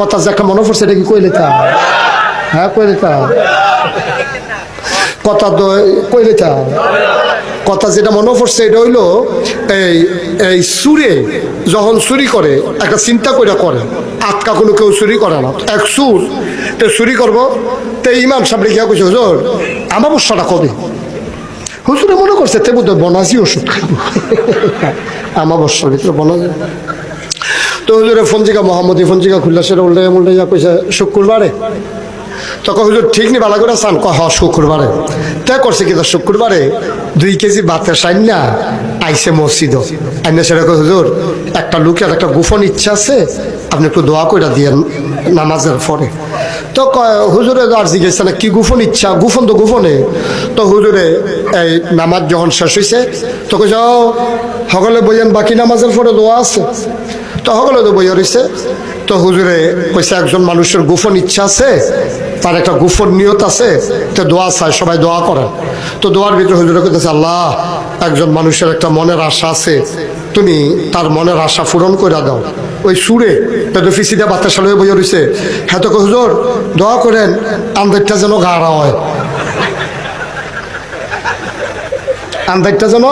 কথা যে একটা মনে পড়ছে এটা কি কইলে তা? হ্যাঁ কইলে তা? কথা তো কইলে কথা যেটা মনে পড়ছে এটা হইল এই এই সুরে যখন চুরি করে, একটা চিন্তা করে করে, আটকা কোনো কেউ চুরি করে না। এক সুর, তো চুরি করব, তো ইমাম সাহেব রেখে কইছে, হুজুর আমার বর্ষাটা কবে? হুজুরে মনে করছে, তে বোধ বনাজি ওষুধ খাব আমার বর্ষার ভিতরে বনাজি তো হুজুরে ফঞ্জিকা মোহাম্মদী ফঞ্জিকা খুললা সেটা উল্টে উল্টে যা কইছে শুক্রবারে। তখন হুজুর ঠিক নি বালা করে চান? ক হ শুক্রবারে। তে করছে কিন্তু শুক্রবারে দুই কেজি ভাতের সাইন না আইসে মসজিদ আইনে সেটা কয়, হুজুর একটা লোকের একটা গোপন ইচ্ছা আছে আপনি একটু দোয়া করে দিয়েন নামাজের পরে। তো হুজুরে আর জিজ্ঞেস না কি গোপন ইচ্ছা? গোপন তো গোপনে। তো হুজুরে এই নামাজ যখন শেষ হয়েছে তো কইছে সকলে বইয়েন বাকি নামাজের পরে দোয়া আছে। তো সকলে তো বইয়া রয়েছে তো হুজুরে কইছে, একজন মানুষের গোপন ইচ্ছা আছে, তার একটা গোপন নিয়ত আছে, তো দোয়া চায়, সবাই দোয়া করেন। তো দোয়ার ভিতরে হুজুরে কইতেছে, আল্লাহ, একজন মানুষের একটা মনের আশা আছে, তুমি তার মনের আশা পূরণ করে দাও। ওই সুরে তো ফিসিদা বাতাসা লয়ে বইয়া রয়েছে হ্যাঁ তো হুজুর, দোয়া করেন আন্দারটা যেন গাড়া হয়। আন্দারটা যেন,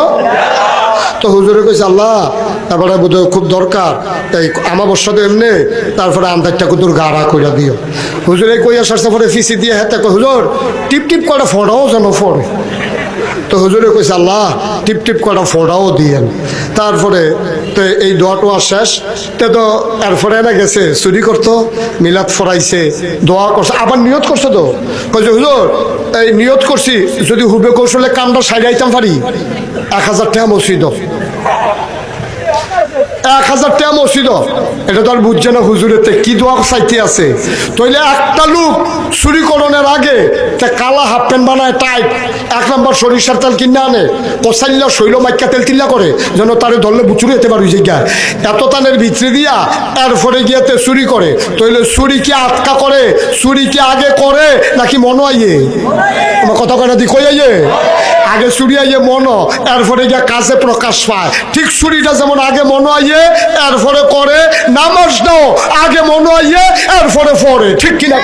তো হুজুরে কইছে, আল্লাহ এবারে বোধ খুব দরকার। এই আমাবস্যা তো এমনি, তারপরে আন্দারটা কুতুর গাড়া কইরা দিও। হুজুরে কইয়া সারছে পরে ফিসি দিয়ে হাতে কই? হুজুর টিপ টিপ করে ফোড়াও যেন ফোড়ে তো হুজুরে কইছে, আল্লাহ টিপ টিপ করা ফোড়াও দিয়েন। তারপরে তো এই দোয়াটো আর শেষ। তে তো এরপরে না গেছে, চুরি করতো, মিলাদ ফরাইছে, দোয়া করছে, আবার নিয়ত করছে তো। কইছে, হুজুর, এই নিয়ত করছি, যদি হুবে কৌশলে কামটা সাজাইতাম পারি, এক হাজার টাকা মসজিদ এক হাজার টাকা মসজিদ। এটা তো আর বুঝছে না হুজুরেতে কি দোয়া চাইতে আছে। তইলে একটা লোক চুরি করণের আগে তে কালা হাফ প্যান্ট বানায় টাইট, এক নম্বর সরিষার তেল কিনে আনে কষাইলা শৈল মাইকা তেল তিল্লা করে, যেন তারে ধরলে বুচুরে যেতে পারি জায়গা এত তানের ভিতরে দিয়া এরপরে গিয়াতে চুরি করে, তইলে চুরি কি আটকা করে, চুরি কি আগে করে, নাকি মনো আইয়ে? আমার কথা কয়না দি, কই আইয়ে? আগে চুরি আইয়ে মন, এরপরে গিয়া কাজে প্রকাশ পায়। ঠিক চুরিটা যেমন আগে মন আইয়ে, এরপরে করে, নামাজ দাও আগে মন আইয়ে, এরপরে পড়ে ঠিক কিনা?